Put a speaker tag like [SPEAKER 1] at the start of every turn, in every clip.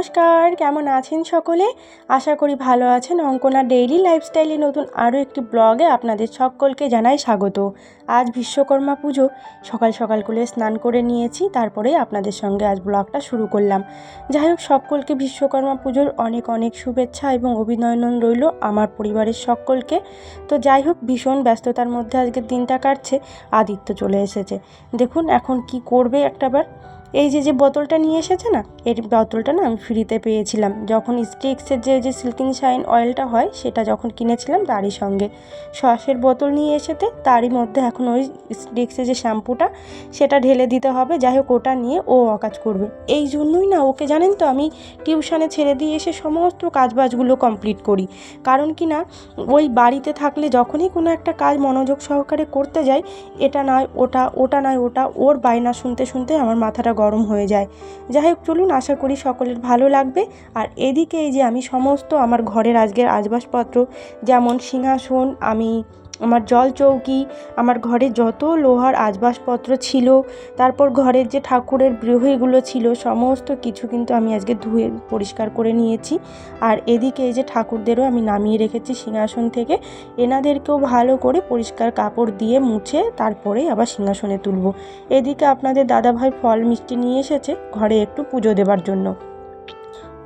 [SPEAKER 1] নমস্কার, কেমন আছেন সকলে? আশা করি ভালো আছেন। অঙ্কনা ডেইলি লাইফস্টাইলে নতুন আরও একটি ব্লগে আপনাদের সকলকে জানাই স্বাগত। আজ বিশ্বকর্মা পুজো। সকাল সকাল করে স্নান করে নিয়েছি, তারপরে আপনাদের সঙ্গে আজ ব্লগটা শুরু করলাম। যাই হোক, সকলকে বিশ্বকর্মা পুজোর অনেক অনেক শুভেচ্ছা এবং অভিনন্দন রইল আমার পরিবারের সকলকে। তো যাই হোক, ভীষণ ব্যস্ততার মধ্যে আজকের দিনটা কাটছে, আদিত্য চলে এসেছে। দেখুন এখন কি করবে একটাবার। এই যে যে বোতলটা নিয়ে এসেছে না এর বোতলটা না আমি ফ্রিতে পেয়েছিলাম। যখন স্টিক্সের যে যে সিল্কিং শাইন অয়েলটা হয়, সেটা যখন কিনেছিলাম তারই সঙ্গে। সসের বোতল নিয়ে এসেতে তারই মধ্যে এখন ওই স্টিক্সের যে শ্যাম্পুটা, সেটা ঢেলে দিতে হবে। যাই হোক, ওটা নিয়ে ও অকাজ করবে। এই জন্যই না ওকে জানেন তো আমি টিউশনে ছেড়ে দিয়ে এসে সমস্ত কাজবাজগুলো কমপ্লিট করি। কারণ কি না, ওই বাড়িতে থাকলে যখনই কোনো একটা কাজ মনোযোগ সহকারে করতে যাই, এটা নয়, ওটা ওটা নয়, ওটা, ওর বায়না শুনতে শুনতে আমার মাথাটা গরম হয়ে যায়। যাই হোক চলুন, আশা করি সকলের ভালো লাগবে। আর এদিকে এই যে আমি সমস্ত আমার ঘরের আজকের আসবাসপত্র, যেমন সিংহাসন, আমি আমার জল চৌকি, আমার ঘরে যত লোহার আসবাসপত্র ছিল, তারপর ঘরের যে ঠাকুরের গৃহগুলো ছিল, সমস্ত কিছু কিন্তু আমি আজকে ধুয়ে পরিষ্কার করে নিয়েছি। আর এদিকে এই যে ঠাকুরদেরও আমি নামিয়ে রেখেছি সিংহাসন থেকে, এনাদেরকেও ভালো করে পরিষ্কার কাপড় দিয়ে মুছে তারপরে আবার সিংহাসনে তুলব। এদিকে আপনাদের দাদাভাই ফল মিষ্টি নিয়ে এসেছে, ঘরে একটু পুজো দেবার জন্য।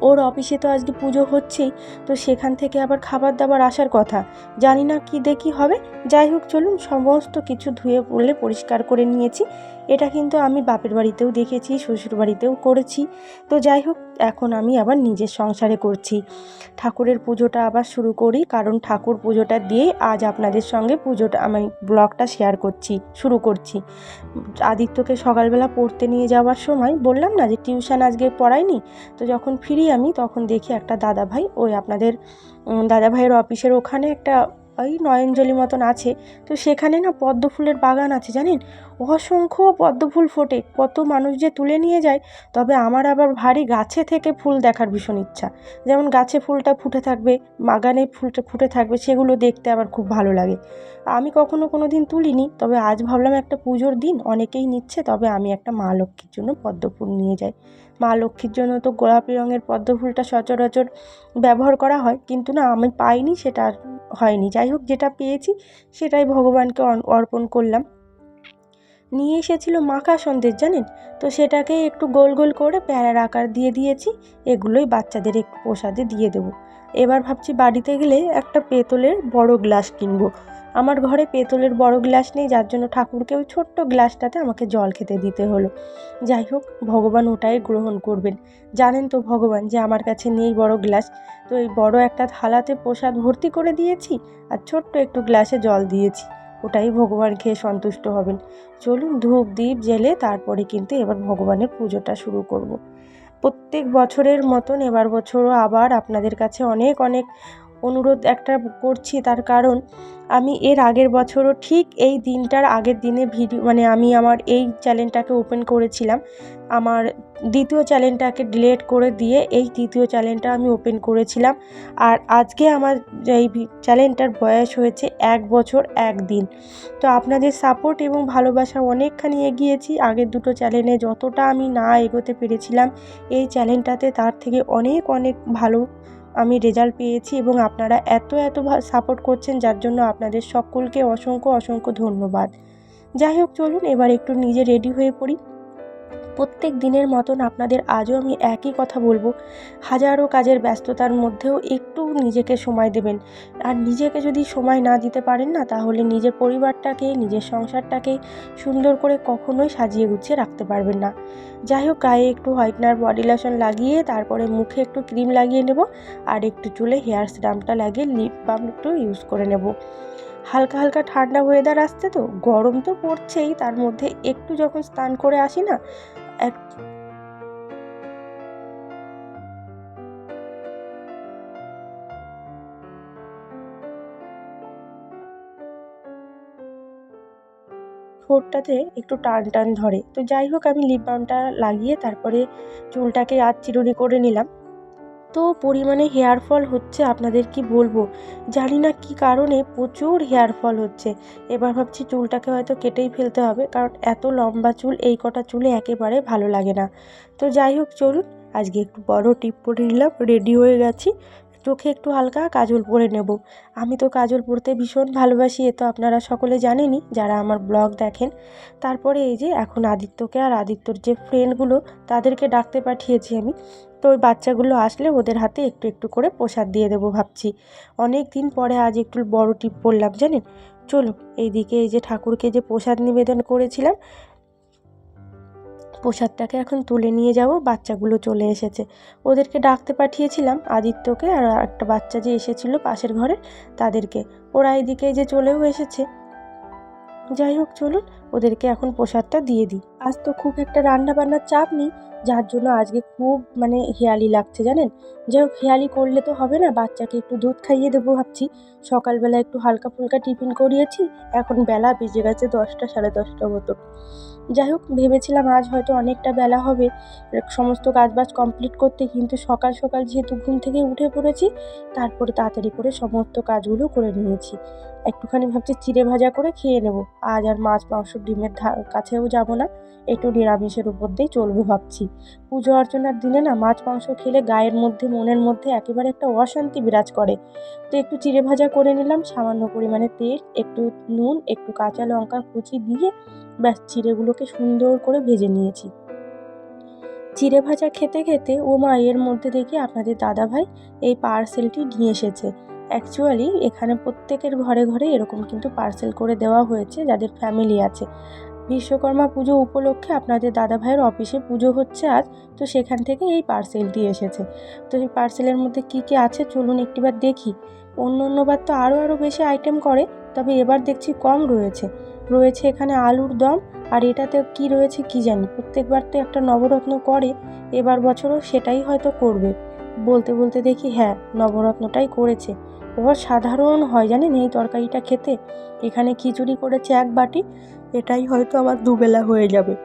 [SPEAKER 1] ওর অফিসে তো আজকে পুজো হচ্ছেই, তো সেখান থেকে আবার খাবার দাবার আসার কথা। জানি না কী দেখি হবে। যাই হোক, চলুন, সমস্ত কিছু ধুয়ে পড়লে পরিষ্কার করে নিয়েছি। এটা কিন্তু আমি বাপের বাড়িতেও দেখেছি শ্বশুর বাড়িতেও করেছি। তো যাই হোক, এখন আমি আবার নিজের সংসারে করছি। ঠাকুরের পুজোটা আবার শুরু করি, কারণ ঠাকুর পুজোটা দিয়ে আজ আপনাদের সঙ্গে পুজোটা, আমি ব্লগটা শেয়ার করছি, শুরু করছি। আদিত্যকে সকালবেলা পড়তে নিয়ে যাওয়ার সময় বললাম না যে টিউশন আজকে পড়াইনি? তো যখন ফিরি আমি, তখন দেখি একটা দাদা ভাই ওই আপনাদের দাদা ভাইয়ের অফিসের ওখানে একটা ওই নয়নজলি মতন আছে। তো সেখানে না পদ্ম ফুলের বাগান আছে, জানেন? অসংখ্য পদ্ম ফুল ফোটে। কত মানুষ যে তুলে নিয়ে যায়, তবে আমার আবার ভারী গাছে থেকে ফুল দেখার ভীষণ ইচ্ছা। যেমন গাছে ফুলটা ফুটে থাকবে, বাগানে ফুলটা ফুটে থাকবে, সেগুলো দেখতে আবার খুব ভালো লাগে। আমি কখনো কোনো দিন তুলিনি, তবে আজ ভাবলাম একটা পুজোর দিন, অনেকেই নিচ্ছে, তবে আমি একটা মা লক্ষ্মীর জন্য পদ্ম ফুল নিয়ে যাই। মা লক্ষ্মীর জন্য তো গোলাপি রঙের পদ্ম ফুলটা সচরাচর ব্যবহার করা হয়, কিন্তু না, আমি পাইনি, সেটা হয়নি। যাই হোক, যেটা পেয়েছি, সেটাই ভগবানকে অর্পণ করলাম। নিয়ে এসেছিল মাখা সন্দেশ, জানেন? তো সেটাকে একটু গোল গোল করে প্যারার আকার দিয়ে দিয়েছি, এগুলোই বাচ্চাদের একটু প্রসাদে দিয়ে দেবো। এবার ভাবছি বাড়িতে গেলে একটা পেতলের বড় গ্লাস কিনবো। আমার ঘরে পেতলের বড় গ্লাস নেই, যার জন্য ঠাকুরকে ওই ছোট্ট গ্লাসটাতে আমাকে জল খেতে দিতে হলো। যাই হোক, ভগবান ওটাই গ্রহণ করবেন। জানেন তো ভগবান যে আমার কাছে নেই বড় গ্লাস। তো এই বড় একটা থালাতে প্রসাদ ভর্তি করে দিয়েছি আর ছোট্ট একটু গ্লাসে জল দিয়েছি। ওটাই ভগবান খেয়ে সন্তুষ্ট হবেন। চলুন ধূপ দ্বীপ জেলে তারপরে কিন্তু এবার ভগবানের পুজোটা শুরু করব। প্রত্যেক বছরের মতন এবার বছরও আবার আপনাদের কাছে অনেক অনেক অনুরোধ একটা করছি তার কারণ আমি এর আগের বছরও ঠিক এই দিনটার আগের দিনে ভিডিও মানে আমি আমার এই চ্যানেলটাকে ওপেন করেছিলাম। আমার দ্বিতীয় চ্যানেলটাকে ডিলেট করে দিয়ে এই তৃতীয় চ্যানেলটা আমি ওপেন করেছিলাম। আর আজকে আমার এই চ্যানেলটার বয়স হয়েছে এক বছর এক দিন। তো আপনাদের সাপোর্ট এবং ভালোবাসা অনেকখানি এগিয়েছি। আগের দুটো চ্যানেলে যতটা আমি না এগোতে পেরেছিলাম, এই চ্যানেলটাতে তার থেকে অনেক অনেক ভালো আমি রেজাল্ট পেয়েছি এবং আপনারা এত এত সাপোর্ট করছেন, যার জন্য আপনাদের সকলকে অসংখ্য অসংখ্য ধন্যবাদ। যাই হোক, চলুন এবার একটু নিজে রেডি হয়ে পড়ি। প্রত্যেক দিনের মতন আপনাদের আজও আমি একই কথা বলব। হাজারো কাজের ব্যস্ততার মধ্যেও একটু নিজেকে সময় দেবেন। আর নিজেকে যদি সময় না দিতে পারেন না, তাহলে নিজের পরিবারটাকে, নিজের সংসারটাকে সুন্দর করে কখনোই সাজিয়ে গুছিয়ে রাখতে পারবেন না। যাই হোক, গায়ে একটু হোয়াইটনার বডি লোশন লাগিয়ে, তারপরে মুখে একটু ক্রিম লাগিয়ে নেব, আর একটু চুলে হেয়ার সিরামটা লাগিয়ে লিপ বাম একটু ইউজ করে নেব। হালকা হালকা ঠান্ডা ওয়েদার আসছে তো, গরম তো পড়ছেই, তার মধ্যে একটু যখন স্নান করে আসি না এক ঠোঁটটাতে একটু টান টান ধরে। তো যাই হোক, আমি লিপ বামটা লাগিয়ে তারপরে চুলটাকে আর চিরুনি করে নিলাম। এত পরিমাণে হেয়ার ফল হচ্ছে আপনাদের কি বলব? জানি না কি কারণে প্রচুর হেয়ার ফল হচ্ছে। এবার ভাবছি চুলটাকে হয়তো কেটেই ফেলতে হবে, কারণ এত লম্বা চুল, এই কটা চুলে একেবারে ভালো লাগে না। তো যাই হোক, চলুন, আজকে একটু বড় টিপ পরে নিলাম রেডি হয়ে গেছি। চোখে একটু হালকা কাজল পরে নেব। আমি তো কাজল পরতে ভীষণ ভালোবাসি, এ তো আপনারা সকলে জানেনই, যারা আমার ব্লগ দেখেন। তারপরে এই যে এখন আদিত্যকে আর আদিত্যর যে ফ্রেন্ডগুলো, তাদেরকে ডাকতে পাঠিয়েছি আমি। তো ওই বাচ্চাগুলো আসলে ওদের হাতে একটু একটু করে প্রসাদ দিয়ে দেবো ভাবছি। অনেক দিন পরে আজ একটু বড় টিপ পরলাম, জানেন? চলুন এইদিকে এই যে ঠাকুরকে যে প্রসাদ নিবেদন করেছিলাম প্রসাদটাকে এখন তুলে নিয়ে যাব, বাচ্চাগুলো চলে এসেছে। ওদেরকে ডাকতে পাঠিয়েছিলাম আদিত্যকে আর একটা বাচ্চা যে এসেছিল পাশের ঘরে তাদেরকে। ওরা এদিকে যে চলেও এসেছে। যাই হোক, চলুন ওদেরকে এখন প্রসাদটা দিয়ে দিই। আজ তো খুব একটা রান্না বান্নার চাপ নেই। যার জন্য আজকে খুব মানে হেয়ালি লাগছে, জানেন? যাই হোক, হেয়ালি করলে তো হবে না, বাচ্চাকে একটু দুধ খাইয়ে দেবো ভাবছি। সকালবেলা একটু হালকা ফুলকা টিফিন করিয়েছি, এখন বেলা বেজে গেছে দশটা, সাড়ে দশটা মতো। যাই হোক, ভেবেছিলাম আজ হয়তো অনেকটা বেলা হবে, সমস্ত কাজবাজ কমপ্লিট করতে, কিন্তু সকাল সকাল যেহেতু ঘুম থেকে উঠে পড়েছি, তারপরে তাড়াতাড়ি করে সমস্ত কাজগুলো করে নিয়েছি। একটুখানি ভাবছি চিড়ে ভাজা করে খেয়ে নেব। আজ আর মাছ, মাংস, ডিমের কাছেও যাব না। একটু নিরামিষের উপর দিয়েই চলবো ভাবছি। পুজো অর্চনার দিনে না মাছ, মাংস খেলে গায়ের মধ্যে, মনের মধ্যে একেবারে একটা অশান্তি বিরাজ করে। তো একটু চিড়ে ভাজা করে নিলাম, সামান্য পরিমাণে তেল, একটু নুন, একটু কাঁচা লঙ্কা কুচি দিয়ে ব্যাস চিড়েগুলোকে সুন্দর করে ভেজে নিয়েছি। চিড়ে ভাজা খেতে খেতে ও মা এর মধ্যে দেখি আপনাদের দাদাভাই এই পার্সেলটি নিয়ে এসেছে। অ্যাকচুয়ালি এখানে প্রত্যেকের ঘরে ঘরে এরকম কিন্তু পার্সেল করে দেওয়া হয়েছে যাদের ফ্যামিলি আছে। বিশ্বকর্মা পুজো উপলক্ষে আপনাদের দাদাভাইয়ের অফিসে পুজো হচ্ছে আজ, তো সেখান থেকে এই পার্সেলটি এসেছে। তো এই পার্সেলের মধ্যে কী কী আছে চলুন একটিবার দেখি। অন্য অন্যবার তো আরও আরও বেশি আইটেম করে, তবে এবার দেখছি কম রয়েছে। রয়েছে এখানে আলুর দম, আর এটাতে কি রয়েছে কি জানি, প্রত্যেকবার তো একটা নবরত্ন করে, এবার বছরও সেটাই হয়তো করবে। বলতে বলতে দেখি হ্যাঁ নবরত্নটাই করেছে। অসাধারণ হয়, জানেন এই তরকারিটা খেতে? এখানে খিচুড়ি করেছে এক বাটি, এটাই হয়তো আমার দুবেলা হয়ে যাবে।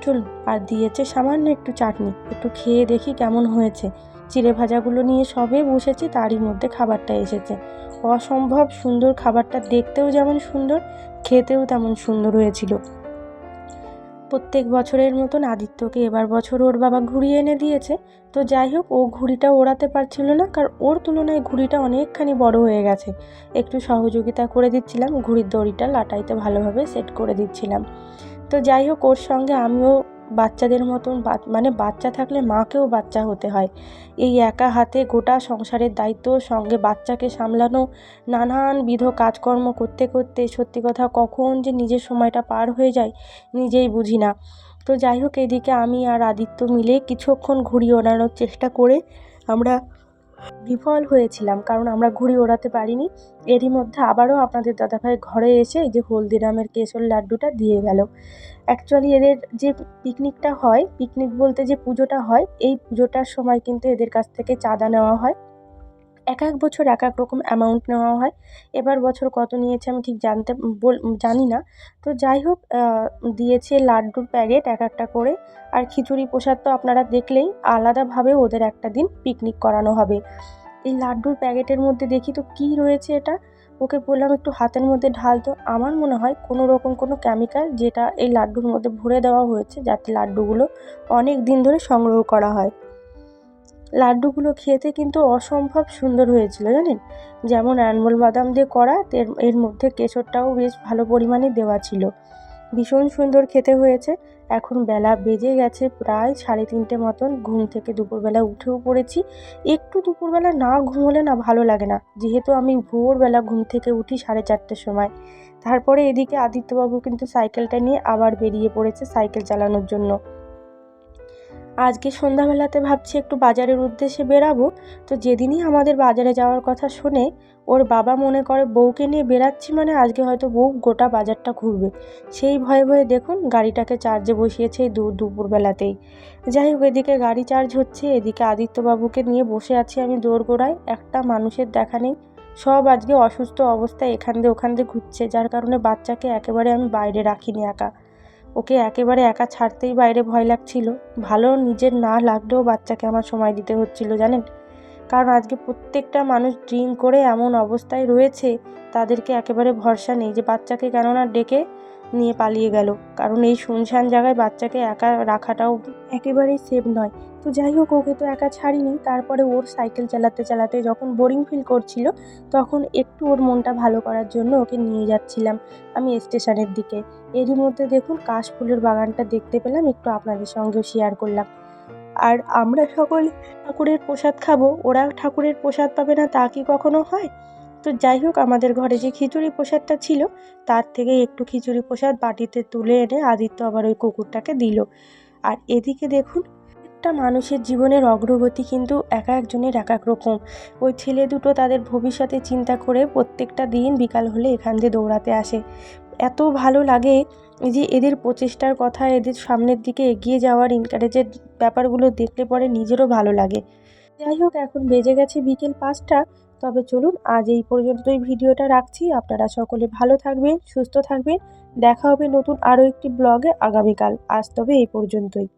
[SPEAKER 1] চলুন, আর দিয়েছে সামান্য একটু চাটনি। একটু খেয়ে দেখি কেমন হয়েছে। চিড়ে ভাজাগুলো নিয়ে সবে বসেছি, তারই মধ্যে খাবারটা এসেছে। অসম্ভব সুন্দর খাবারটা, দেখতেও যেমন সুন্দর, খেতেও তেমন সুন্দর হয়েছিল। প্রত্যেক বছরের মতন আদিত্যকে এবার বছর ওর বাবা ঘুরিয়ে এনে দিয়েছে। তো যাই হোক, ও ঘুড়িটা ওড়াতে পারছিল না, কারণ ওর তুলনায় ঘুড়িটা অনেকখানি বড় হয়ে গেছে। একটু সহযোগিতা করে দিচ্ছিলাম, ঘুড়ির দড়িটা লাটাইতে ভালোভাবে সেট করে দিচ্ছিলাম। তো যাই হোক, ওর সঙ্গে আমিও বাচ্চাদের মতন মানে বাচ্চা থাকলে মাকেও বাচ্চা হতে হয়। এই একা হাতে গোটা সংসারের দায়িত্ব, সঙ্গে বাচ্চাকে সামলানো নানানবিধ কাজকর্ম করতে করতে সত্যি কথা কখন যে নিজের সময়টা পার হয়ে যায় নিজেই বুঝি না। তো যাই হোক, এদিকে আমি আর আদিত্য মিলে কিছুক্ষণ ঘুড়ি ওড়ানোর চেষ্টা করে আমরা বিফল হয়েছিলাম, কারণ আমরা ঘুড়ি ওড়াতে পারিনি। এরই মধ্যে আবারও আপনাদের দাদাভাই ঘরে এসে এই যে হলদিরামের কেশর লাড্ডুটা দিয়ে গেল। অ্যাকচুয়ালি এদের যে পিকনিকটা হয় পিকনিক বলতে যে পুজোটা হয়, এই পুজোটার সময় কিন্তু এদের কাছ থেকে চাঁদা নেওয়া হয়। এক এক বছর এক এক রকম অ্যামাউন্ট নেওয়া হয়। এবার বছর কত নিয়েছে আমি ঠিক জানতে জানি না। তো যাই হোক দিয়েছে লাড্ডুর প্যাকেট এক একটা করে। আর খিচুড়ি প্রসাদ তো আপনারা দেখলেই আলাদাভাবে ওদের একটা দিন পিকনিক করানো হবে। এই লাড্ডুর প্যাকেটের মধ্যে দেখি তো কী রয়েছে এটা? ওকে বললাম, একটু হাতের মধ্যে ঢাল তো। আমার মনে হয় কোনো রকম কোনো কেমিক্যাল যেটা এই লাড্ডুর মধ্যে ভরে দেওয়া হয়েছে, যাতে লাড্ডুগুলো অনেক দিন ধরে সংগ্রহ করা হয়। লাড্ডুগুলো খেতে কিন্তু অসম্ভব সুন্দর হয়েছিল, জানেন? যেমন অ্যানমল বাদাম দিয়ে করা এর মধ্যে কেশরটাও বেশ ভালো পরিমাণে দেওয়া ছিল। ভীষণ সুন্দর খেতে হয়েছে। এখন বেলা বেজে গেছে প্রায় সাড়ে তিনটে মতন। ঘুম থেকে দুপুরবেলা উঠেও পড়েছি। একটু দুপুরবেলা না ঘুমোলে না ভালো লাগে না। যেহেতু আমি ভোরবেলা ঘুম থেকে উঠি সাড়ে চারটের সময়। তারপরে এদিকে আদিত্যবাবু কিন্তু সাইকেলটা নিয়ে আবার বেরিয়ে পড়েছে সাইকেল চালানোর জন্য। আজকে সন্ধ্যাবেলাতে ভাবছি একটু বাজারের উদ্দেশ্যে বেরাবো। তো যেদিনই আমাদের বাজারে যাওয়ার কথা শুনে ওর বাবা মনে করে বউকে নিয়ে বেরাচ্ছি মানে আজকে হয়তো বউ গোটা বাজারটা ঘুরবে। সেই ভয়ে ভয়ে দেখুন গাড়িটাকে চার্জে বসিয়েছে এই দু, দুপুরবেলাতেই। যাই হোক, এদিকে গাড়ি চার্জ হচ্ছে, এদিকে আদিত্যবাবুকে নিয়ে বসে আছি আমি দোরগোড়ায়। একটা মানুষের দেখা নেই। সব আজকে অসুস্থ অবস্থায় এখান দিয়ে ওখান দিয়ে ঘুরছে, যার কারণে বাচ্চাকে একেবারে আমি বাইরে রাখিনি একা। ওকে একেবারে একা ছাড়তেই বাইরে ভয় লাগছিল। ভালো নিজের না লাগলেও বাচ্চাকে আমার সময় দিতে হচ্ছিল, জানেন? কারণ আজকে প্রত্যেকটা মানুষ ড্রিঙ্ক করে এমন অবস্থায় রয়েছে, তাদেরকে একেবারে ভরসা নেই যে বাচ্চাকে কেননা ডেকে নিয়ে পালিয়ে গেল। কারণ এই শুনশান জায়গায় বাচ্চাকে একা রাখাটাও একেবারেই সেফ নয়। তো যাই হোক, ওকে তো একা ছাড়িনি। তারপরে ওর সাইকেল চালাতে চালাতে যখন বোরিং ফিল করছিল, তখন একটু ওর মনটা ভালো করার জন্য ওকে নিয়ে যাচ্ছিলাম আমি স্টেশনের দিকে। এরই মধ্যে দেখুন, কাশফুলের বাগানটা দেখতে পেলাম, একটু আপনাদের সঙ্গেও শেয়ার করলাম। আর আমরা সকল ঠাকুরের প্রসাদ খাব। ওরা ঠাকুরের প্রসাদ পাবে না তা কি কখনো হয়? তো যাই হোক, আমাদের ঘরে যে খিচুড়ি প্রসাদটা ছিল, তার থেকে একটু খিচুড়ি প্রসাদ বাটিতে তুলে এনে আদিত্য আবার ওই কুকুরটাকে দিল। আর এদিকে দেখুন, একটা মানুষের জীবনের অগ্রগতি কিন্তু এক একজনের এক এক রকম। ওই ছেলে দুটো তাদের ভবিষ্যতে চিন্তা করে প্রত্যেকটা দিন বিকাল হলে এখান দিয়ে দৌড়াতে আসে। এত ভালো লাগে যে এদের প্রচেষ্টার কথা, এদের সামনের দিকে এগিয়ে যাওয়ার ইনকারেজের ব্যাপারগুলো দেখলে পরে নিজেরও ভালো লাগে। যাই হোক, এখন বেজে গেছে বিকেল পাঁচটা। তবে চলুন আজ এই পর্যন্তই ভিডিওটা রাখছি। আপনারা সকলে ভালো থাকবেন, সুস্থ থাকবেন। দেখা হবে নতুন আরও একটি ব্লগে আগামীকাল। আজ তবে এই পর্যন্তই।